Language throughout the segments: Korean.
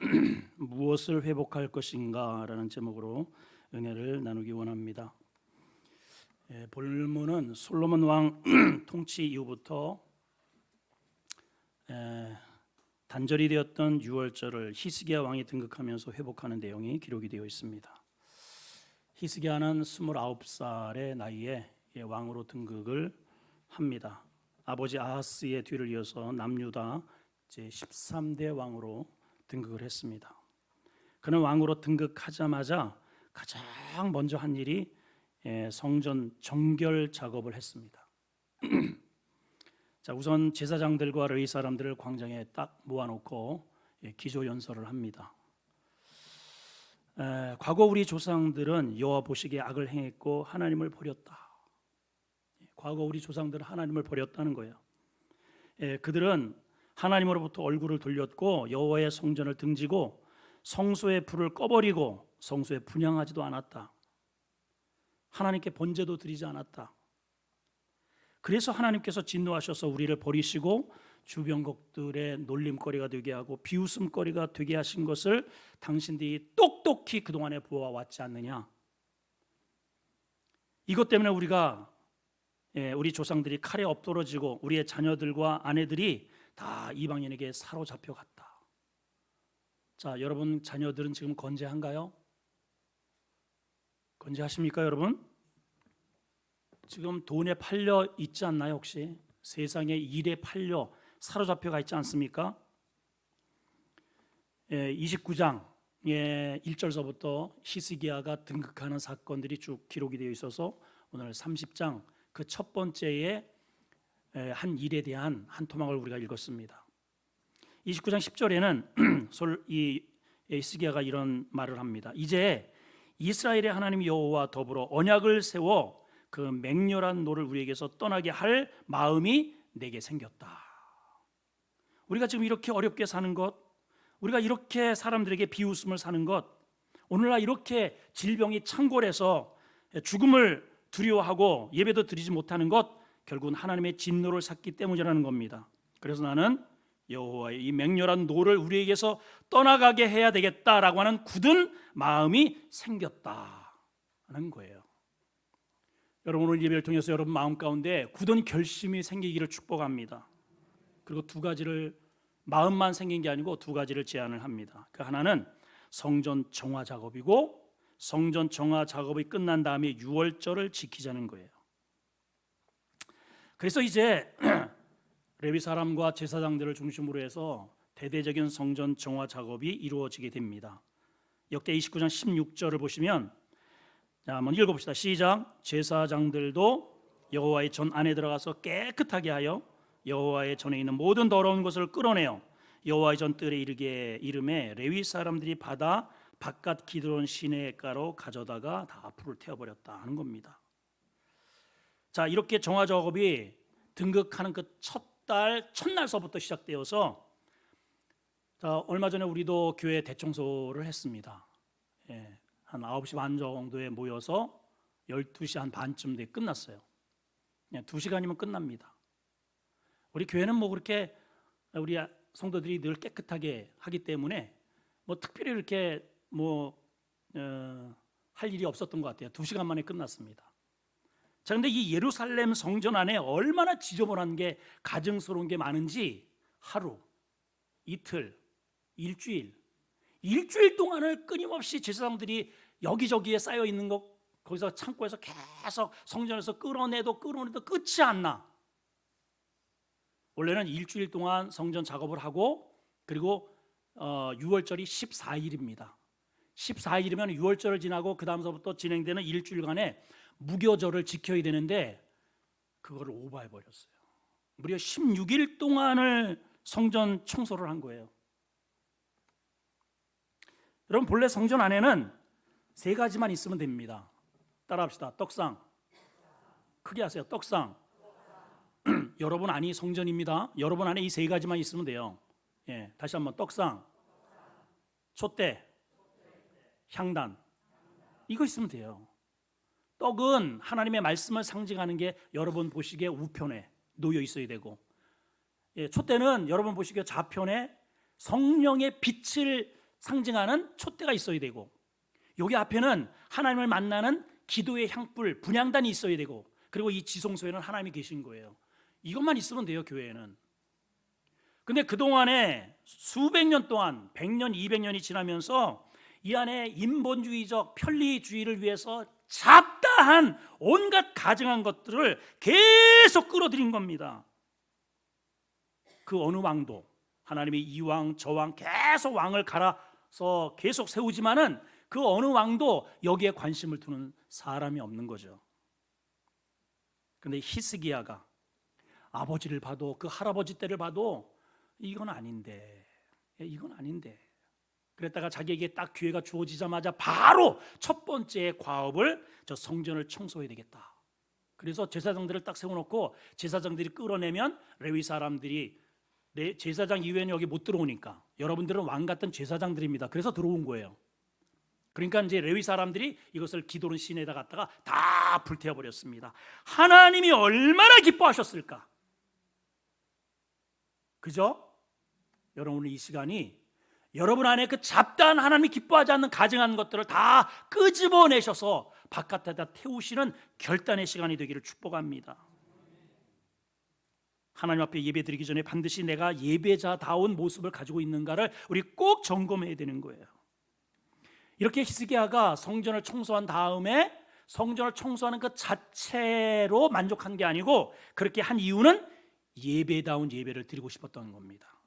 무엇을 회복할 것인가라는 제목으로 은혜를 나누기 원합니다. 예, 본문은 솔로몬 왕 통치 이후부터 에, 단절이 되었던 유월절을 히스기야 왕이 등극하면서 회복하는 내용이 기록이 되어 있습니다. 히스기야는 29살의 나이에 예, 왕으로 등극을 합니다. 아버지 아하스의 뒤를 이어서 남유다 제 13대 왕으로 등극을 했습니다. 그는 왕으로 등극하자마자 가장 먼저 한 일이 예, 성전 정결 작업을 했습니다. 자, 우선 제사장들과 레위 사람들을 광장에 딱 모아놓고 예, 기조 연설을 합니다. 에, 과거 우리 조상들은 여호와 보시기에 악을 행했고 하나님을 버렸다. 예, 과거 우리 조상들은 하나님을 버렸다는 거예요. 예, 그들은 하나님으로부터 얼굴을 돌렸고 여호와의 성전을 등지고 성소의 불을 꺼버리고 성소에 분양하지도 않았다. 하나님께 번제도 드리지 않았다. 그래서 하나님께서 진노하셔서 우리를 버리시고 주변국들의 놀림거리가 되게 하고 비웃음거리가 되게 하신 것을 당신들이 똑똑히 그동안에 보아왔지 않느냐. 이것 때문에 우리가 예, 우리 조상들이 칼에 엎드러지고 우리의 자녀들과 아내들이 다 이방인에게 사로잡혀 갔다. 자, 여러분 자녀들은 지금 건재한가요? 건재하십니까, 여러분? 지금 돈에 팔려 있지 않나요, 혹시? 세상에 일에 팔려 사로잡혀 가 있지 않습니까? 예, 29장 예, 1절서부터 히스기야가 등극하는 사건들이 쭉 기록이 되어 있어서 오늘 30장 그 첫 번째의 에, 한 일에 대한 한 토막을 우리가 읽었습니다. 29장 10절에는 솔, 이 히스기야가 이런 말을 합니다. 이제 이스라엘의 하나님 여호와 더불어 언약을 세워 그 맹렬한 노를 우리에게서 떠나게 할 마음이 내게 생겼다. 우리가 지금 이렇게 어렵게 사는 것, 우리가 이렇게 사람들에게 비웃음을 사는 것, 오늘날 이렇게 질병이 창궐해서 죽음을 두려워하고 예배도 드리지 못하는 것, 결국은 하나님의 진노를 샀기 때문이라는 겁니다. 그래서 나는 여호와의 이 맹렬한 노를 우리에게서 떠나가게 해야 되겠다라고 하는 굳은 마음이 생겼다는 거예요. 여러분 오늘 예배를 통해서 여러분 마음 가운데 굳은 결심이 생기기를 축복합니다. 그리고 두 가지를 마음만 생긴 게 아니고 두 가지를 제안을 합니다. 그 하나는 성전 정화 작업이고 성전 정화 작업이 끝난 다음에 유월절을 지키자는 거예요. 그래서 이제 레위 사람과 제사장들을 중심으로 해서 대대적인 성전 정화 작업이 이루어지게 됩니다. 역대 29장 16절을 보시면 자, 한번 읽어 봅시다. 시작. 제사장들도 여호와의 전 안에 들어가서 깨끗하게 하여 여호와의 전에 있는 모든 더러운 것을 끌어내어 여호와의 전 뜰에 이르게 이름에 레위 사람들이 받아 바깥 기드론 시내가로 가져다가 다 불을 태워 버렸다 하는 겁니다. 자 이렇게 정화 작업이 등극하는 그 첫 달 첫날서부터 시작되어서 자, 얼마 전에 우리도 교회 대청소를 했습니다. 예, 한 9시 반 정도에 모여서 12시 한 반쯤 돼 끝났어요. 예, 2시간이면 끝납니다. 우리 교회는 뭐 그렇게 우리 성도들이 늘 깨끗하게 하기 때문에 뭐 특별히 이렇게 뭐할 어, 일이 없었던 것 같아요. 2시간 만에 끝났습니다. 자, 근데 이 예루살렘 성전 안에 얼마나 지저분한 게 가증스러운 게 많은지 하루, 이틀, 일주일, 일주일 동안을 끊임없이 제사장들이 여기저기에 쌓여 있는 것 거기서 창고에서 계속 성전에서 끌어내도 끌어내도 끝이 안 나. 원래는 일주일 동안 성전 작업을 하고 그리고 어, 6월절이 14일입니다. 14일이면 6월절을 지나고 그 다음서부터 진행되는 일주일간에 무교절을 지켜야 되는데 그거를 오버해 버렸어요. 무려 16일 동안을 성전 청소를 한 거예요. 여러분 본래 성전 안에는 세 가지만 있으면 됩니다. 따라합시다. 떡상. 크게 하세요. 떡상. 여러분 안이 성전입니다. 여러분 안에 이 세 가지만 있으면 돼요. 예, 다시 한번 떡상, 촛대, 향단. 이거 있으면 돼요. 떡은 하나님의 말씀을 상징하는 게 여러분 보시기에 우편에 놓여 있어야 되고, 예, 촛대는 여러분 보시기에 좌편에 성령의 빛을 상징하는 촛대가 있어야 되고 여기 앞에는 하나님을 만나는 기도의 향불 분향단이 있어야 되고 그리고 이 지성소에는 하나님이 계신 거예요. 이것만 있으면 돼요, 교회에는. 근데 그동안에 수백 년 동안 100년, 200년이 지나면서 이 안에 인본주의적 편리주의를 위해서 잡다한 온갖 가증한 것들을 계속 끌어들인 겁니다. 그 어느 왕도 하나님의 이왕 저 왕 계속 왕을 갈아서 계속 세우지만은 그 어느 왕도 여기에 관심을 두는 사람이 없는 거죠. 근데 히스기야가 아버지를 봐도 그 할아버지 때를 봐도 이건 아닌데 이건 아닌데 그랬다가 자기에게 딱 기회가 주어지자마자 바로 첫 번째 과업을 저 성전을 청소해야 되겠다. 그래서 제사장들을 딱 세워놓고 제사장들이 끌어내면 레위 사람들이 내 제사장 이외에는 여기 못 들어오니까 여러분들은 왕 같은 제사장들입니다. 그래서 들어온 거예요. 그러니까 이제 레위 사람들이 이것을 기도는 시내에다 갖다가 다 불태워 버렸습니다. 하나님이 얼마나 기뻐하셨을까? 그죠? 여러분 이 시간이 여러분 안에 그 잡다한 하나님이 기뻐하지 않는 가증한 것들을 다 끄집어내셔서 바깥에다 태우시는 결단의 시간이 되기를 축복합니다. 하나님 앞에 예배 드리기 전에 반드시 내가 예배자다운 모습을 가지고 있는가를 우리 꼭 점검해야 되는 거예요. 이렇게 히스기야가 성전을 청소한 다음에 성전을 청소하는 것 자체로 만족한 게 아니고 그렇게 한 이유는 예배다운 예배를 드리고 싶었던 겁니다.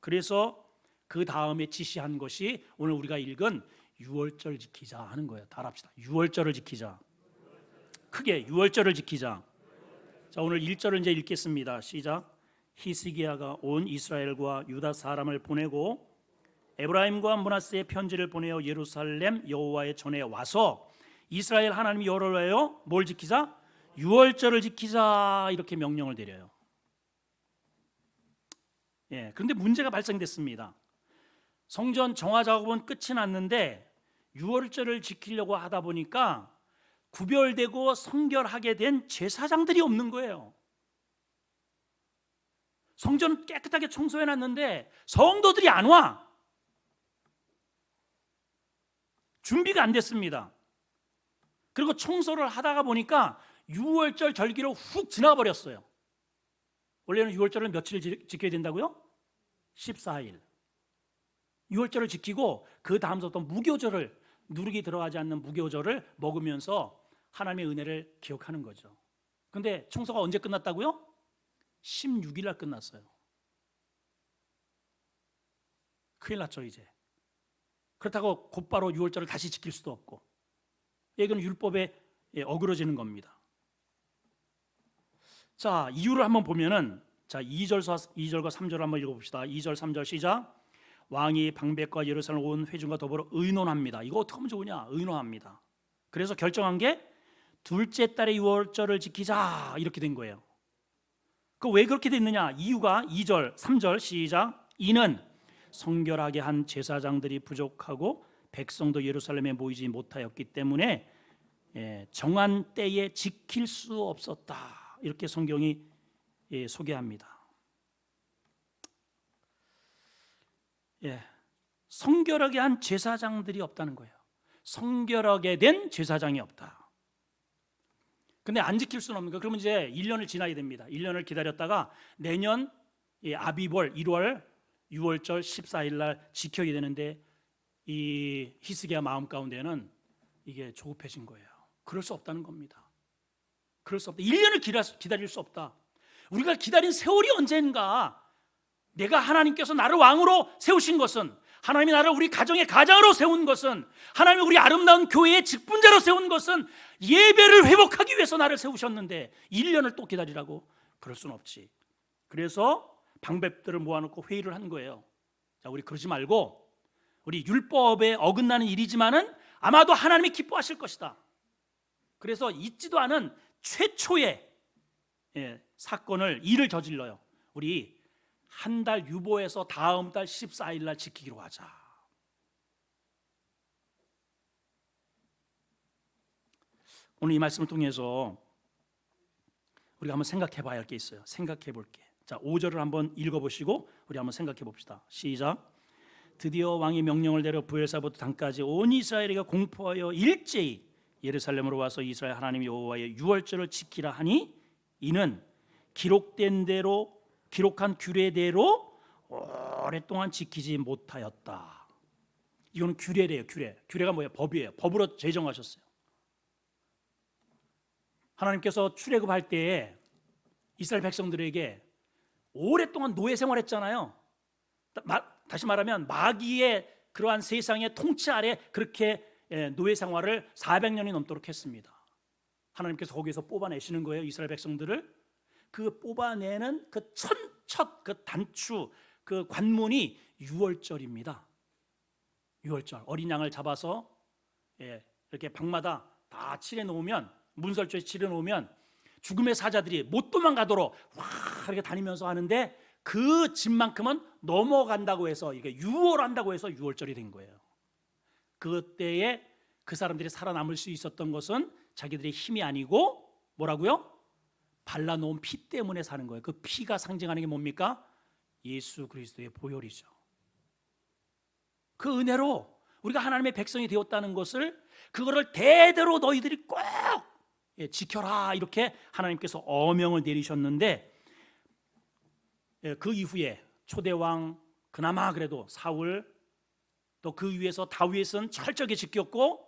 그래서 그 다음에 지시한 것이 오늘 우리가 읽은 유월절 지키자 하는 거예요. 다 합시다. 유월절을 지키자. 크게 유월절을 지키자. 자, 오늘 1절을 이제 읽겠습니다. 시작. 히스기야가 온 이스라엘과 유다 사람을 보내고 에브라임과 문하세의 편지를 보내어 예루살렘 여호와의 전에 와서 이스라엘 하나님 여호와여 뭘 지키자? 유월절을 지키자 이렇게 명령을 드려요. 예, 그런데 문제가 발생됐습니다. 성전 정화 작업은 끝이 났는데 유월절을 지키려고 하다 보니까 구별되고 성결하게 된 제사장들이 없는 거예요. 성전 깨끗하게 청소해 놨는데 성도들이 안 와. 준비가 안 됐습니다. 그리고 청소를 하다가 보니까 6월절 절기로 훅 지나가 버렸어요. 원래는 6월절을 며칠 지- 지켜야 된다고요? 14일. 6월절을 지키고 그 다음부터 무교절을 누룩이 들어가지 않는 무교절을 먹으면서 하나님의 은혜를 기억하는 거죠. 근데 청소가 언제 끝났다고요? 16일 날 끝났어요. 큰일 났죠, 이제. 그렇다고 곧바로 6월절을 다시 지킬 수도 없고. 이건 율법에 예, 어그러지는 겁니다. 자, 이유를 한번 보면은 자, 2절과 2절과 3절 한번 읽어 봅시다. 2절 3절 시작. 왕이 방백과 예루살렘 온 회중과 더불어 의논합니다. 이거 어떻게 하면 좋으냐? 의논합니다. 그래서 결정한 게 둘째 달의 6월절을 지키자 이렇게 된 거예요. 그 왜 그렇게 됐느냐? 이유가 2절, 3절 시작. 이는 성결하게 한 제사장들이 부족하고 백성도 예루살렘에 모이지 못하였기 때문에 예, 정한 때에 지킬 수 없었다. 이렇게 성경이 예, 소개합니다. 예, 성결하게 한 제사장들이 없다는 거예요. 성결하게 된 제사장이 없다. 근데 안 지킬 수는 없는 거. 그러면 이제 1년을 지나야 됩니다. 1년을 기다렸다가 내년 이 아비벌 1월 6월절 14일 날 지켜야 되는데 이 히스기야 마음 가운데는 이게 조급해진 거예요. 그럴 수 없다는 겁니다. 그럴 수 없다. 1년을 기다릴 수 없다. 우리가 기다린 세월이 언젠가 내가 하나님께서 나를 왕으로 세우신 것은 하나님이 나를 우리 가정의 가장으로 세운 것은 하나님이 우리 아름다운 교회의 직분자로 세운 것은 예배를 회복하기 위해서 나를 세우셨는데 1년을 또 기다리라고 그럴 수는 없지. 그래서 방백들을 모아놓고 회의를 한 거예요. 자, 우리 그러지 말고 우리 율법에 어긋나는 일이지만은 아마도 하나님이 기뻐하실 것이다. 그래서 있지도 않은 최초의 예, 사건을 일을 저질러요. 우리 한 달 유보해서 다음 달 14일 날 지키기로 하자. 오늘 이 말씀을 통해서 우리가 한번 생각해 봐야 할 게 있어요. 생각해 볼게. 자, 5절을 한번 읽어 보시고 우리 한번 생각해 봅시다. 시작. 드디어 왕이 명령을 내려 부엘사부터 단까지 온 이스라엘에게 공포하여 일제히 예루살렘으로 와서 이스라엘 하나님 여호와의 유월절을 지키라 하니 이는 기록된 대로 기록한 규례대로 오랫동안 지키지 못하였다. 이거는 규례래요, 규례. 규례가 뭐예요? 법이에요. 법으로 제정하셨어요. 하나님께서 출애굽할 때에 이스라엘 백성들에게 오랫동안 노예 생활했잖아요. 마- 다시 말하면 마귀의 그러한 세상의 통치 아래 그렇게 예, 노예 생활을 400년이 넘도록 했습니다. 하나님께서 거기서 뽑아내시는 거예요, 이스라엘 백성들을. 그 뽑아내는 그 첫첫 그 단추 그 관문이 유월절입니다. 유월절 어린 양을 잡아서 예, 이렇게 방마다 다 칠해 놓으면 문설주에 칠해 놓으면 죽음의 사자들이 못 도망가도록 와 이렇게 다니면서 하는데 그 집만큼은 넘어간다고 해서 이게 유월한다고 해서 유월절이 된 거예요. 그때에 그 사람들이 살아남을 수 있었던 것은 자기들의 힘이 아니고 뭐라고요? 발라놓은 피 때문에 사는 거예요. 그 피가 상징하는 게 뭡니까? 예수 그리스도의 보혈이죠. 그 은혜로 우리가 하나님의 백성이 되었다는 것을 그거를 대대로 너희들이 꼭 예, 지켜라 이렇게 하나님께서 어명을 내리셨는데 예, 그 이후에 초대 왕 그나마 그래도 사울 또 그 위에서 다윗은 철저하게 지켰고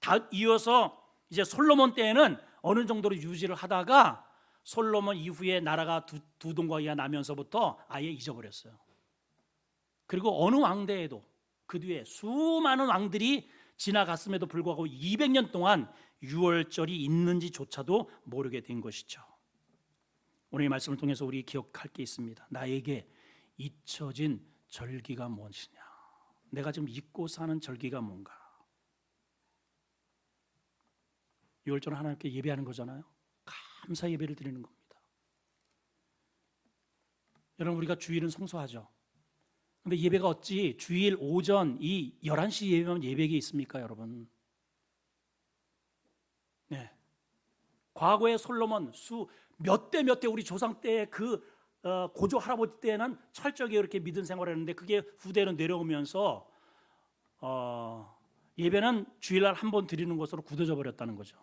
다 이어서 이제 솔로몬 때에는 어느 정도로 유지를 하다가 솔로몬 이후에 나라가 두, 두 동거기가 나면서부터 아예 잊어버렸어요. 그리고 어느 왕대에도 그 뒤에 수많은 왕들이 지나갔음에도 불구하고 200년 동안 유월절이 있는지조차도 모르게 된 것이죠. 오늘 이 말씀을 통해서 우리 기억할 게 있습니다. 나에게 잊혀진 절기가 무엇이냐? 내가 지금 잊고 사는 절기가 뭔가? 유월절은 하나님께 예배하는 거잖아요. 감사 예배를 드리는 겁니다. 여러분 우리가 주일은 성소하죠. 근데 예배가 어찌 주일 오전 이 11시 예배면 예배가 있습니까, 여러분? 네. 과거의 솔로몬 수 몇 대 몇 대 우리 조상 때의 그 어, 고조 할아버지 때는 철저하게 이렇게 믿은 생활을 했는데 그게 후대로 내려오면서 어, 예배는 주일날 한 번 드리는 것으로 굳어져 버렸다는 거죠.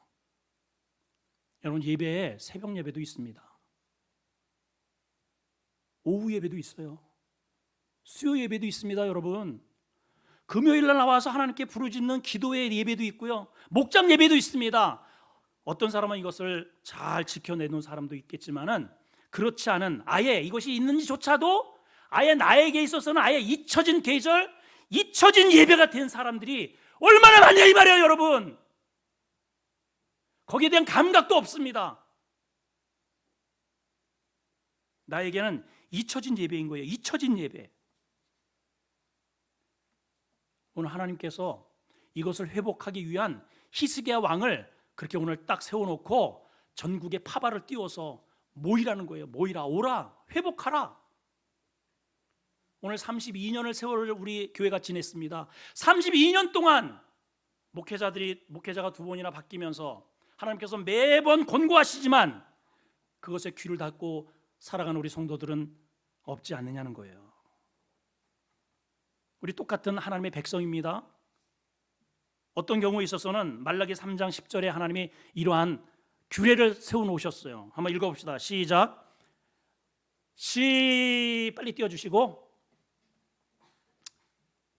여러분 예배에 새벽 예배도 있습니다. 오후 예배도 있어요. 수요 예배도 있습니다, 여러분. 금요일 날 나와서 하나님께 부르짖는 기도의 예배도 있고요. 목장 예배도 있습니다. 어떤 사람은 이것을 잘 지켜내는 사람도 있겠지만은 그렇지 않은 아예 이것이 있는지조차도 아예 나에게 있어서는 아예 잊혀진 계절, 잊혀진 예배가 된 사람들이 얼마나 많냐 이 말이에요, 여러분. 거기에 대한 감각도 없습니다. 나에게는 잊혀진 예배인 거예요. 잊혀진 예배. 오늘 하나님께서 이것을 회복하기 위한 히스기야 왕을 그렇게 오늘 딱 세워놓고 전국에 파발을 띄워서 모이라는 거예요. 모이라, 오라, 회복하라. 오늘 32년을 세월을 우리 교회가 지냈습니다. 32년 동안 목회자들이 목회자가 두 번이나 바뀌면서 하나님께서 매번 권고하시지만 그것에 귀를 닫고 살아가는 우리 성도들은 없지 않느냐는 거예요. 우리 똑같은 하나님의 백성입니다. 어떤 경우에 있어서는 말라기 3장 10절에 하나님이 이러한 규례를 세워 놓으셨어요. 한번 읽어 봅시다. 시작. 시 빨리 띄워 주시고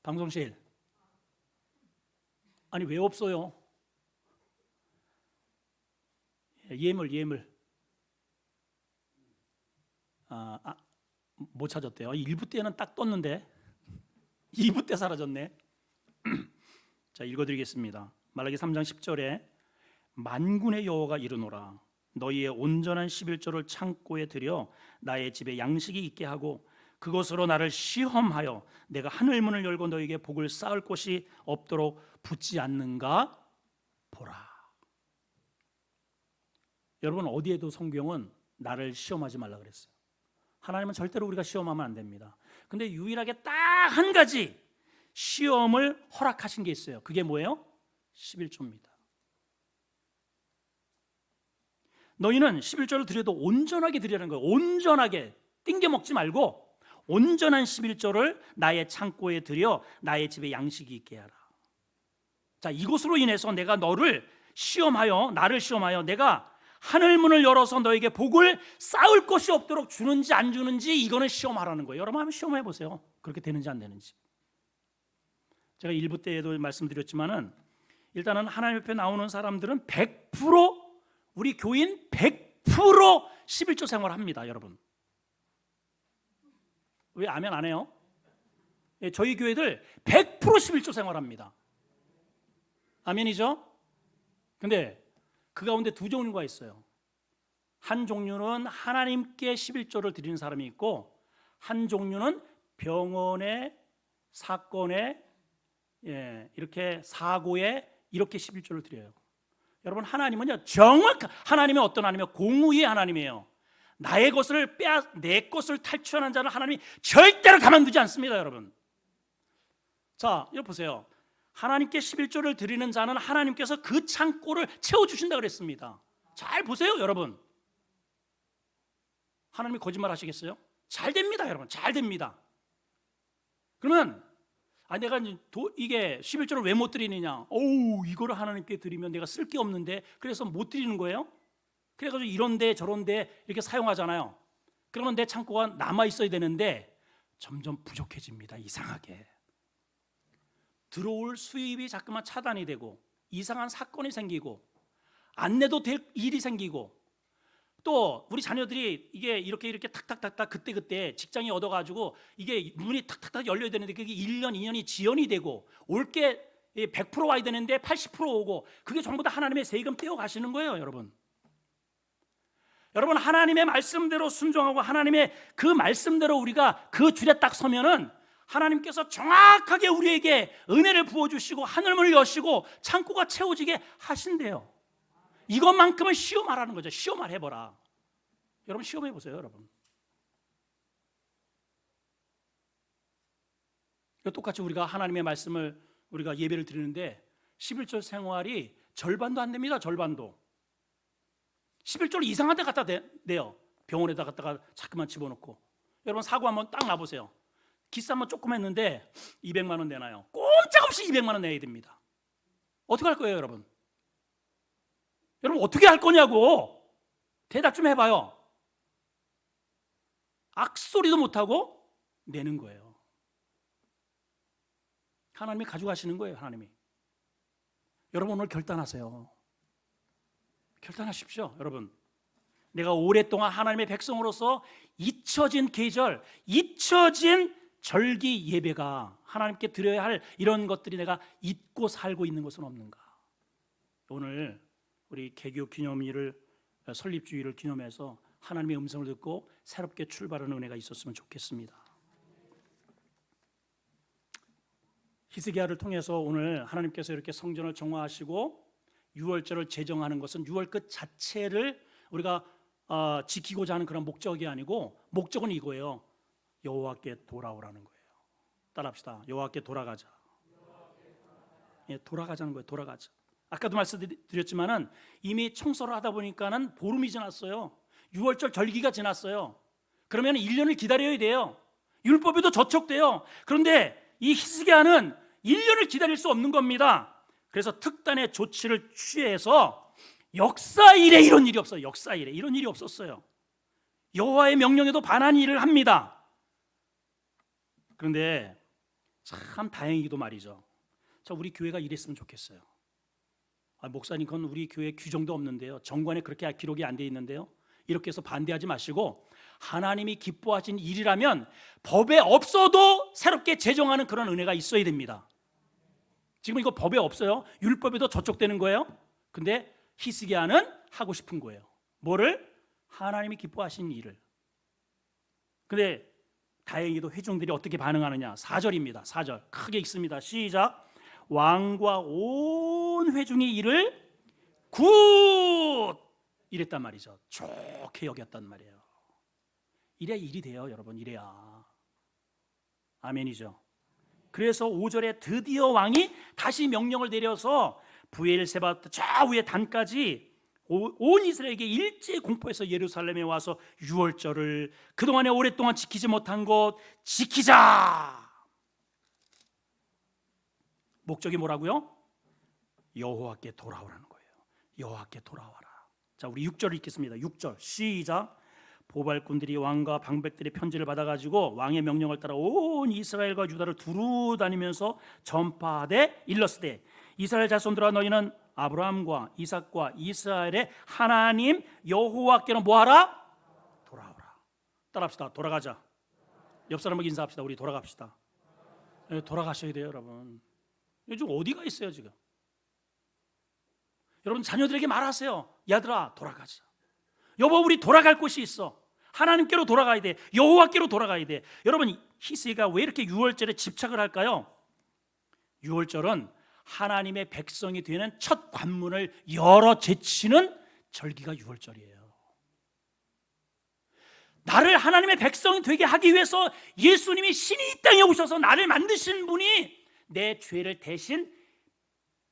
방송실 아니 왜 없어요? 예물 예물 아, 아, 못 찾았대요. 1부 때는 딱 떴는데 2부 때 사라졌네. 자 읽어드리겠습니다. 말라기 3장 10절에 만군의 여호가 이르노라 너희의 온전한 11조를 창고에 들여 나의 집에 양식이 있게 하고 그것으로 나를 시험하여 내가 하늘 문을 열고 너에게 복을 쌓을 곳이 없도록 붙지 않는가 보라. 여러분 어디에도 성경은 나를 시험하지 말라 그랬어요. 하나님은 절대로 우리가 시험하면 안 됩니다. 근데 유일하게 딱 한 가지 시험을 허락하신 게 있어요. 그게 뭐예요? 11조입니다. 너희는 11조를 드려도 온전하게 드리라는 거예요. 온전하게 띵겨 먹지 말고 온전한 11조를 나의 창고에 들여 나의 집에 양식이 있게 하라. 자, 이것으로 인해서 내가 너를 시험하여 나를 시험하여 내가 하늘 문을 열어서 너에게 복을 쌓을 것이 없도록 주는지 안 주는지 이거는 시험하라는 거예요. 여러분 한번 시험해 보세요. 그렇게 되는지 안 되는지. 제가 일부 때에도 말씀드렸지만은 일단은 하나님 옆에 나오는 사람들은 100% 우리 교인 100% 11조 생활합니다, 여러분. 왜 아멘 안 해요? 예, 저희 교회들 100% 11조 생활합니다. 아멘이죠? 근데 그 가운데 두 종류가 있어요. 한 종류는 하나님께 11조를 드리는 사람이 있고 한 종류는 병원에 사건에 예, 이렇게 사고에 이렇게 11조를 드려요. 여러분 하나님은요 정확 하나님의 어떤 하나님이요 공의의 하나님이에요. 나의 것을 빼앗 내 것을 탈취하는 자는 하나님이 절대로 가만두지 않습니다, 여러분. 자, 여기 보세요. 하나님께 11조를 드리는 자는 하나님께서 그 창고를 채워 주신다 그랬습니다. 잘 보세요, 여러분. 하나님이 거짓말 하시겠어요? 잘 됩니다, 여러분. 잘 됩니다. 그러면 아 내가 도, 이게 11조를 왜 못 드리느냐? 어우, 이거를 하나님께 드리면 내가 쓸 게 없는데 그래서 못 드리는 거예요? 그래 가지고 이런데 저런데 이렇게 사용하잖아요. 그러면 내 창고가 남아 있어야 되는데 점점 부족해집니다. 이상하게. 들어올 수입이 자꾸만 차단이 되고 이상한 사건이 생기고 안 내도 될 일이 생기고 또 우리 자녀들이 이게 이렇게 이렇게 탁탁탁탁 그때 그때 직장이 얻어가지고 이게 문이 탁탁탁 열려야 되는데 그게 1년 2년이 지연이 되고 올 게 100% 와야 되는데 80% 오고 그게 전부 다 하나님의 세금 떼어 가시는 거예요, 여러분. 여러분 하나님의 말씀대로 순종하고 하나님의 그 말씀대로 우리가 그 줄에 딱 서면은 하나님께서 정확하게 우리에게 은혜를 부어 주시고 하늘문을 여시고 창고가 채워지게 하신대요. 이것만큼은 시험하라는 거죠. 시험을 해보라. 여러분 시험해 보세요, 여러분. 똑같이 우리가 하나님의 말씀을 우리가 예배를 드리는데 11절 생활이 절반도 안 됩니다. 절반도. 11절 이상한 데 갖다 대, 내요. 병원에다 갖다가 자꾸만 집어넣고. 여러분 사고 한번 딱 놔보세요. 한번 조금 했는데 200만 원 내나요? 꼼짝없이 200만 원 내야 됩니다. 어떻게 할 거예요, 여러분? 여러분 어떻게 할 거냐고 대답 좀 해봐요. 악소리도 못하고 내는 거예요. 하나님이 가져가시는 거예요, 하나님이. 여러분 오늘 결단하세요. 결단하십시오, 여러분. 내가 오랫동안 하나님의 백성으로서 잊혀진 계절, 잊혀진 절기 예배가 하나님께 드려야 할 이런 것들이 내가 잊고 살고 있는 것은 없는가? 오늘 우리 개교 기념일을 설립 주일을 기념해서 하나님의 음성을 듣고 새롭게 출발하는 은혜가 있었으면 좋겠습니다. 히스기야를 통해서 오늘 하나님께서 이렇게 성전을 정화하시고 유월절을 제정하는 것은 유월 끝 자체를 우리가 어, 지키고자 하는 그런 목적이 아니고 목적은 이거예요. 여호와께 돌아오라는 거예요. 따라합시다. 여호와께 돌아가자. 예, 돌아가자는 거예요. 돌아가자. 아까도 말씀드렸지만은 이미 청소를 하다 보니까는 보름이 지났어요. 6월절 절기가 지났어요. 그러면 1년을 기다려야 돼요. 율법에도 저촉돼요. 그런데 이 히스기야는 1년을 기다릴 수 없는 겁니다. 그래서 특단의 조치를 취해서 역사 일에 이런 일이 없어요. 역사 일에 이런 일이 없었어요. 여호와의 명령에도 반한 일을 합니다. 그런데 참 다행이기도 말이죠. 자, 우리 교회가 이랬으면 좋겠어요. 아, 목사님 그건 우리 교회 규정도 없는데요. 정관에 그렇게 기록이 안 돼 있는데요. 이렇게 해서 반대하지 마시고 하나님이 기뻐하신 일이라면 법에 없어도 새롭게 제정하는 그런 은혜가 있어야 됩니다. 지금 이거 법에 없어요. 율법에도 저촉되는 거예요. 근데 히스기야는 하고 싶은 거예요. 뭐를? 하나님이 기뻐하신 일을. 근데 다행히도 회중들이 어떻게 반응하느냐? 4절입니다. 4절. 크게 읽습니다. 시작. 왕과 온 회중이 이를 굿 이랬단 말이죠. 좋게 여겼단 말이에요. 이래야 일이 돼요, 여러분. 이래야. 아멘이죠. 그래서 5절에 드디어 왕이 다시 명령을 내려서 부엘세바 저 위에 단까지 오- 온 이스라엘에게 일제히 공포해서 예루살렘에 와서 유월절을 그동안에 오랫동안 지키지 못한 것 지키자. 목적이 뭐라고요? 여호와께 돌아오라는 거예요. 여호와께 돌아와라. 자, 우리 6절 읽겠습니다. 6절 시작. 보발꾼들이 왕과 방백들의 편지를 받아가지고 왕의 명령을 따라 온 이스라엘과 유다를 두루 다니면서 전파하되 일렀으되 이스라엘 자손들아 너희는 아브라함과 이삭과 이스라엘의 하나님 여호와께는 뭐하라? 돌아오라. 따라합시다. 돌아가자. 옆 사람에게 인사합시다. 우리 돌아갑시다. 예, 돌아가셔야 돼요, 여러분. 요즘 어디가 있어요, 지금? 여러분 자녀들에게 말하세요. 야들아, 돌아가자. 여보, 우리 돌아갈 곳이 있어. 하나님께로 돌아가야 돼. 여호와께로 돌아가야 돼. 여러분 히스기가 왜 이렇게 유월절에 집착을 할까요? 유월절은 하나님의 백성이 되는 첫 관문을 열어 제치는 절기가 유월절이에요. 나를 하나님의 백성이 되게 하기 위해서 예수님이 신이 이 땅에 오셔서 나를 만드신 분이 내 죄를 대신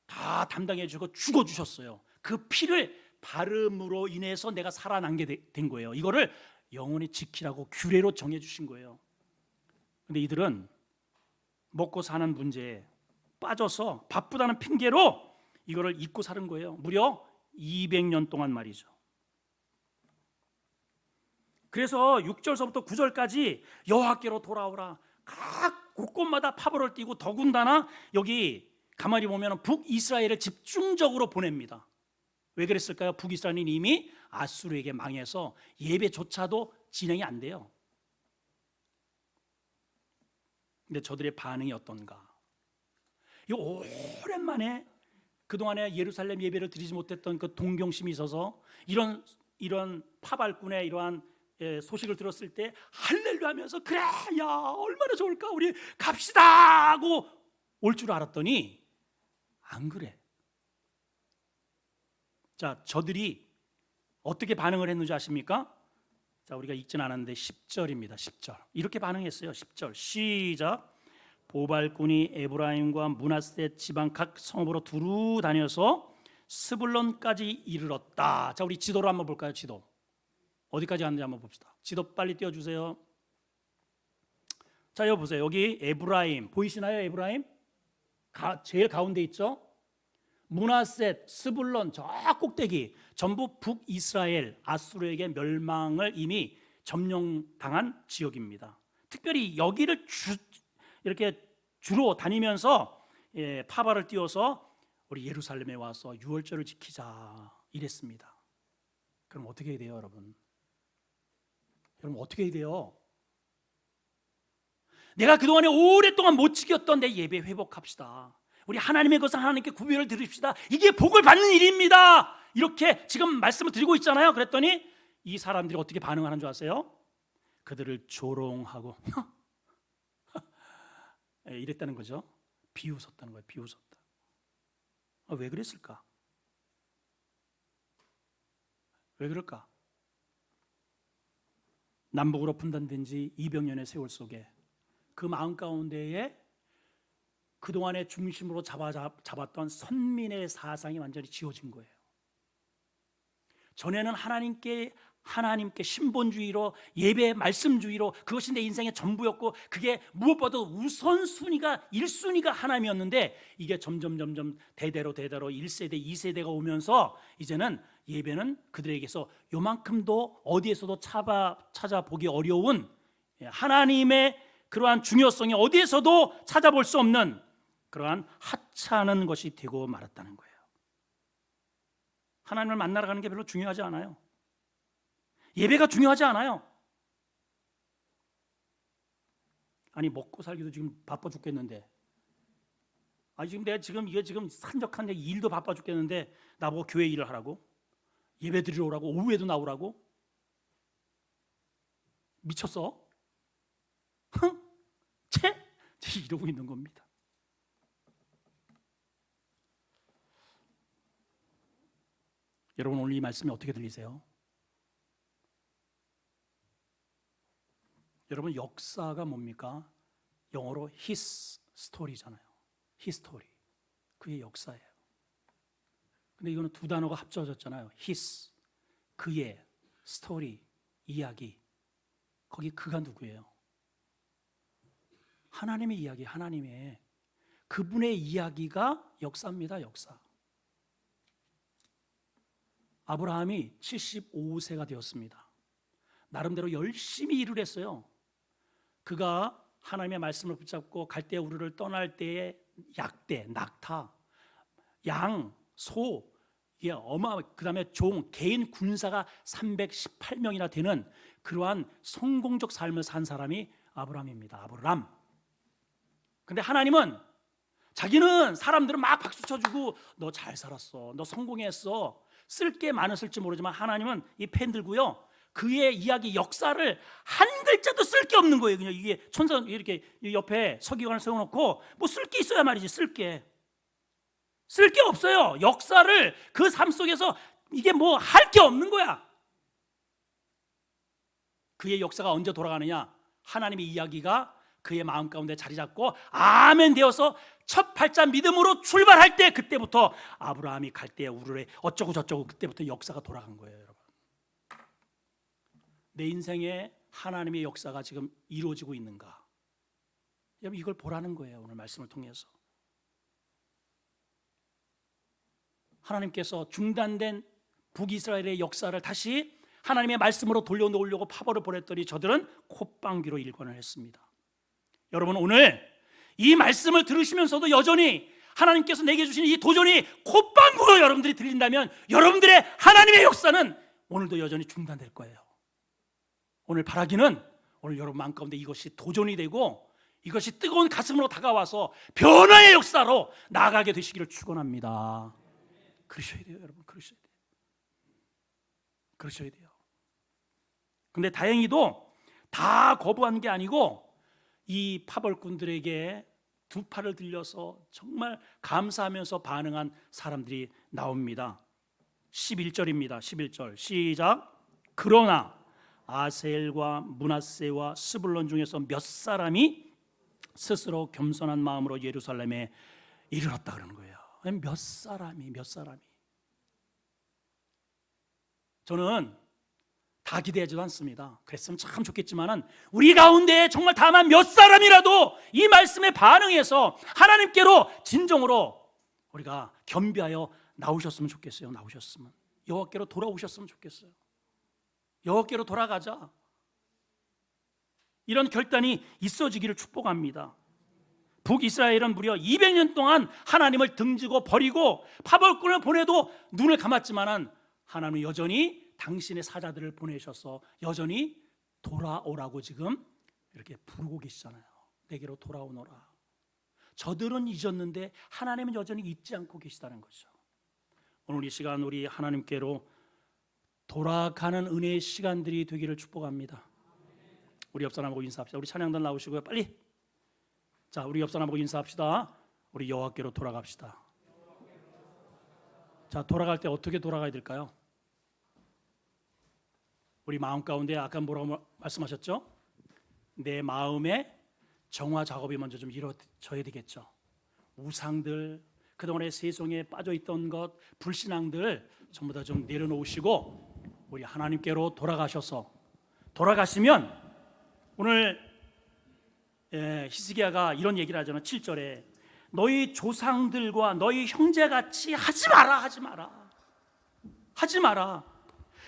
다 담당해 주고 죽어 주셨어요. 그 피를 바름으로 인해서 내가 살아난 게 된 거예요. 이거를 영원히 지키라고 규례로 정해 주신 거예요. 근데 이들은 먹고 사는 문제에 빠져서 바쁘다는 핑계로 이거를 잊고 사는 거예요. 무려 200년 동안 말이죠. 그래서 6절서부터 9절까지 여호와께로 돌아오라. 각 곳곳마다 파벌을 띄고 더군다나 여기 가만히 보면 북이스라엘을 집중적으로 보냅니다. 왜 그랬을까요? 북이스라엘은 이미 아수르에게 망해서 예배조차도 진행이 안 돼요. 근데 저들의 반응이 어떤가? 이 오랜만에 그동안에 예루살렘 예배를 드리지 못했던 그 동경심이 있어서 이런 이런 파발꾼의 이러한 예, 소식을 들었을 때 할렐루야 하면서 그래 야 얼마나 좋을까 우리 갑시다 하고 올 줄 알았더니 안 그래. 자, 저들이 어떻게 반응을 했는지 아십니까? 자, 우리가 읽진 않았는데 10절입니다. 10절. 이렇게 반응했어요. 10절. 시작. 보발꾼이 에브라임과 문하세 지방 각 성읍으로 두루 다녀서 스불론까지 이르렀다. 자, 우리 지도로 한번 볼까요? 지도. 어디까지 갔는지 한번 봅시다. 지도 빨리 띄워 주세요. 자, 여기 보세요. 여기 에브라임 보이시나요? 에브라임? 가, 제일 가운데 있죠? 문하셋, 스불론 저 꼭대기 전부 북이스라엘 아수르에게 멸망을 이미 점령당한 지역입니다. 특별히 여기를 주, 이렇게 주로 다니면서 예, 파발을 띄워서 우리 예루살렘에 와서 유월절을 지키자 이랬습니다. 그럼 어떻게 해야 돼요, 여러분? 여러분 어떻게 해야 돼요? 내가 그동안에 오랫동안 못 지켰던 내 예배 회복합시다. 우리 하나님의 것을 하나님께 구별을 드립시다. 이게 복을 받는 일입니다. 이렇게 지금 말씀을 드리고 있잖아요. 그랬더니 이 사람들이 어떻게 반응하는 줄 아세요? 그들을 조롱하고 예, 이랬다는 거죠. 비웃었다는 거예요. 비웃었다. 아, 왜 그랬을까? 왜 그럴까? 남북으로 분단된 지 200년의 세월 속에 그 마음 가운데에 그동안의 중심으로 잡아, 잡았던 선민의 사상이 완전히 지워진 거예요. 전에는 하나님께 하나님께 신본주의로 예배 말씀주의로 그것이 내 인생의 전부였고 그게 무엇보다 우선순위가 1순위가 하나님이었는데 이게 점점 점점 대대로 대대로 1세대 2세대가 오면서 이제는 예배는 그들에게서 요만큼도 어디에서도 찾아, 찾아보기 어려운 하나님의 그러한 중요성이 어디에서도 찾아볼 수 없는 그러한 하찮은 것이 되고 말았다는 거예요. 하나님을 만나러 가는 게 별로 중요하지 않아요. 예배가 중요하지 않아요. 아니 먹고 살기도 지금 바빠 죽겠는데. 아니 지금 내가 지금 이게 지금 산적한 일도 바빠 죽겠는데 나보고 교회 일을 하라고? 예배 드리러 오라고? 오후에도 나오라고? 미쳤어? 흥? 채? 이러고 있는 겁니다. 여러분 오늘 이 말씀이 어떻게 들리세요? 여러분 역사가 뭡니까? 영어로 his story잖아요. history. 그게 역사예요. 근데 이거는 두 단어가 합쳐졌잖아요. his 그의 스토리 이야기 거기 그가 누구예요? 하나님의 이야기, 하나님의 그분의 이야기가 역사입니다, 역사. 아브라함이 75세가 되었습니다. 나름대로 열심히 일을 했어요. 그가 하나님의 말씀을 붙잡고 갈대 우르를 떠날 때의 약대, 낙타, 양, 소, 이게 어마 그다음에 종, 개인 군사가 318명이나 되는 그러한 성공적 삶을 산 사람이 아브라함입니다. 아브람. 근데 하나님은 자기는 사람들은 막 박수 쳐주고 너 잘 살았어, 너 성공했어, 쓸 게 많았을지 모르지만 하나님은 이펜 들고요 그의 이야기 역사를 한 글자도 쓸 게 없는 거예요. 그냥 이게 천사 이렇게 옆에 서기관을 세워놓고 뭐 쓸 게 있어야 말이지 쓸 게. 쓸 게 없어요. 역사를 그 삶 속에서 이게 뭐 할 게 없는 거야. 그의 역사가 언제 돌아가느냐? 하나님의 이야기가 그의 마음 가운데 자리 잡고 아멘 되어서 첫 발자 믿음으로 출발할 때 그때부터 아브라함이 갈때 우르래 어쩌고 저쩌고 그때부터 역사가 돌아간 거예요, 여러분. 내 인생에 하나님의 역사가 지금 이루어지고 있는가? 여러분 이걸 보라는 거예요, 오늘 말씀을 통해서. 하나님께서 중단된 북이스라엘의 역사를 다시 하나님의 말씀으로 돌려놓으려고 파벌을 보냈더니 저들은 콧방귀로 일관을 했습니다. 여러분 오늘 이 말씀을 들으시면서도 여전히 하나님께서 내게 주신 이 도전이 콧방귀로 여러분들이 들린다면 여러분들의 하나님의 역사는 오늘도 여전히 중단될 거예요. 오늘 바라기는 오늘 여러분 마음 가운데 이것이 도전이 되고 이것이 뜨거운 가슴으로 다가와서 변화의 역사로 나아가게 되시기를 축원합니다. 그러셔야 돼요, 여러분. 그러셔야 돼요. 그러셔야 돼요. 근데 다행히도 다 거부한 게 아니고 이 파벌꾼들에게 두 팔을 들려서 정말 감사하면서 반응한 사람들이 나옵니다. 11절입니다. 11절. 시작. 그러나 아셀과 문하세와 스불론 중에서 몇 사람이 스스로 겸손한 마음으로 예루살렘에 이르렀다 그러는 거예요. 몇 사람이 몇 사람이 저는 다 기대하지도 않습니다. 그랬으면 참 좋겠지만은 우리 가운데 정말 다만 몇 사람이라도 이 말씀에 반응해서 하나님께로 진정으로 우리가 겸비하여 나오셨으면 좋겠어요. 나오셨으면 여호와께로 돌아오셨으면 좋겠어요. 여호와께로 돌아가자. 이런 결단이 있어지기를 축복합니다. 북이스라엘은 무려 200년 동안 하나님을 등지고 버리고 파벌꾼을 보내도 눈을 감았지만은 하나님은 여전히 당신의 사자들을 보내셔서 여전히 돌아오라고 지금 이렇게 부르고 계시잖아요. 내게로 돌아오너라. 저들은 잊었는데 하나님은 여전히 잊지 않고 계시다는 거죠. 오늘 이 시간 우리 하나님께로 돌아가는 은혜의 시간들이 되기를 축복합니다. 우리 옆 사람하고 인사합시다. 우리 찬양단 나오시고요. 빨리. 자, 우리 옆 사람하고 인사합시다. 우리 여호와께로 돌아갑시다. 자, 돌아갈 때 어떻게 돌아가야 될까요? 우리 마음 가운데 아까 뭐라고 말씀하셨죠? 내 마음에 정화 작업이 먼저 좀 이루어져야 되겠죠. 우상들, 그동안에 세상에 빠져 있던 것, 불신앙들 전부 다 좀 내려놓으시고 우리 하나님께로 돌아가셔서 돌아가시면 오늘 예, 히스기야가 이런 얘기를 하잖아. 7절에 너희 조상들과 너희 형제같이 하지 마라 하지 마라. 하지 마라.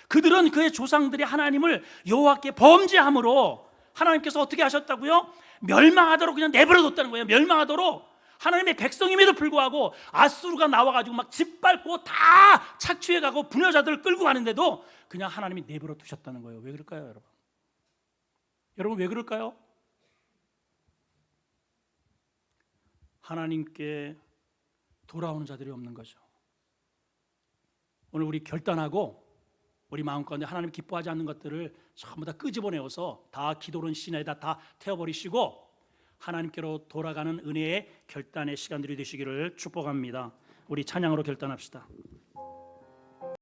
그들은 그의 조상들이 하나님을 여호와께 범죄함으로 하나님께서 어떻게 하셨다고요? 멸망하도록 그냥 내버려 뒀다는 거예요. 멸망하도록 하나님의 백성임에도 불구하고 아수르가 나와가지고 막 짓밟고 다 착취해가고 분여자들을 끌고 가는데도 그냥 하나님이 내버려 두셨다는 거예요. 왜 그럴까요, 여러분? 여러분 왜 그럴까요? 하나님께 돌아오는 자들이 없는 거죠. 오늘 우리 결단하고 우리 마음 가운데 하나님 기뻐하지 않는 것들을 전부 다 끄집어내어서 다 기도론 시내에다 다 태워버리시고 하나님께로 돌아가는 은혜의 결단의 시간들이 되시기를 축복합니다. 우리 찬양으로 결단합시다.